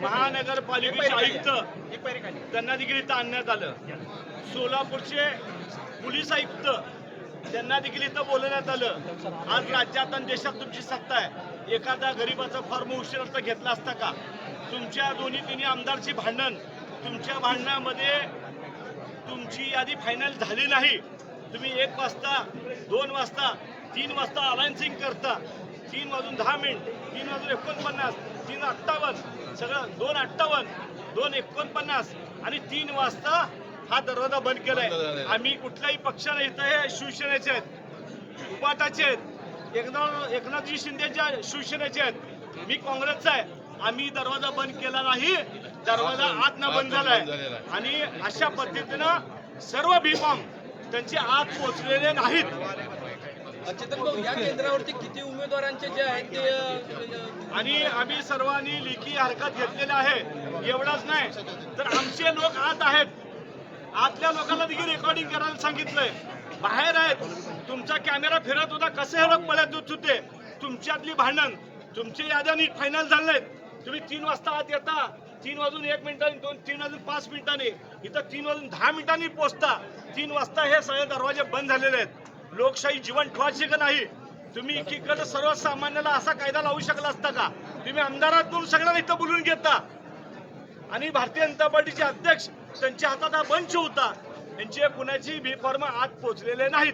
महानगरपालिकेचे आयुक्त. त्यांना देखील इथं आणण्यात आलं. सोलापूरचे पोलीस आयुक्त त्यांना देखील इथं बोलवण्यात आलं. आज राज्यात आणि देशात तुमची सत्ता आहे. एखादा गरीबाचा फॉर्म उशीर असता घेतला असता का? तुमच्या दोन्ही तिन्ही आमदारची भांडण. तुमच्या भांडणामध्ये तुमची यादी फायनल झाली नाही. तुम्ही एक वाजता दोन वाजता तीन वाजता अलायन्सिंग करता. तीन वाजून दहा मिनिट तीन वाजून एकोणपन्नास तीन अठ्ठावन्न सगळं दोन अठ्ठावन्न दोन एकोणपन्नास आणि तीन वाजता हा दरवाजा बंद केलाय. आम्ही कुठल्याही पक्षाला इथं हे शिवसेनेचे आहेत उपाटाचे आहेत एकनाथ एकनाथजी शिंदेच्या शिवसेनेचे आहेत मी काँग्रेसचा आहे. आम्ही दरवाजा बंद केला नाही दरवाजा आतनं बंद झालाय. आणि अशा पद्धतीनं सर्व भीमाम त्यांचे आत पोहोचलेले नाहीत. चेतन भाऊ या केंद्रावरती किती उमेदवारांचे जे आहेत ते आणि आम्ही सर्वांनी लेखी हरकत घेतलेली आहे. एवढंच नाही तर आमचे लोक आत आहेत. आतल्या लोकांना देखील रेकॉर्डिंग करायला सांगितलंय. बाहेर आहेत. तुमचा कॅमेरा फिरत होता. कसे हे लोक पळत होते? तुमच्यातली भांडण. तुमचे याद्या नीट फायनल झाले तुम्ही तीन वाजता आत येता. तीन वाजून एक मिनिटांनी दोन तीन वाजून पाच मिनिटांनी. इथं तीन वाजून दहा मिनिटांनी पोचता. तीन वाजता हे सगळे दरवाजे बंद झालेले आहेत. लोकशाही जीवन ठेवायची का नाही? तुम्ही एकीकडे सर्वसामान्याला असा कायदा लावू शकला असता का? तुम्ही आमदारात म्हणून सगळ्यांना इथं बोलून घेता. आणि भारतीय जनता पार्टीचे अध्यक्ष त्यांच्या हातात हा बंच होता. त्यांचे कुणाची बी फॉर्म आत पोहोचलेले नाहीत.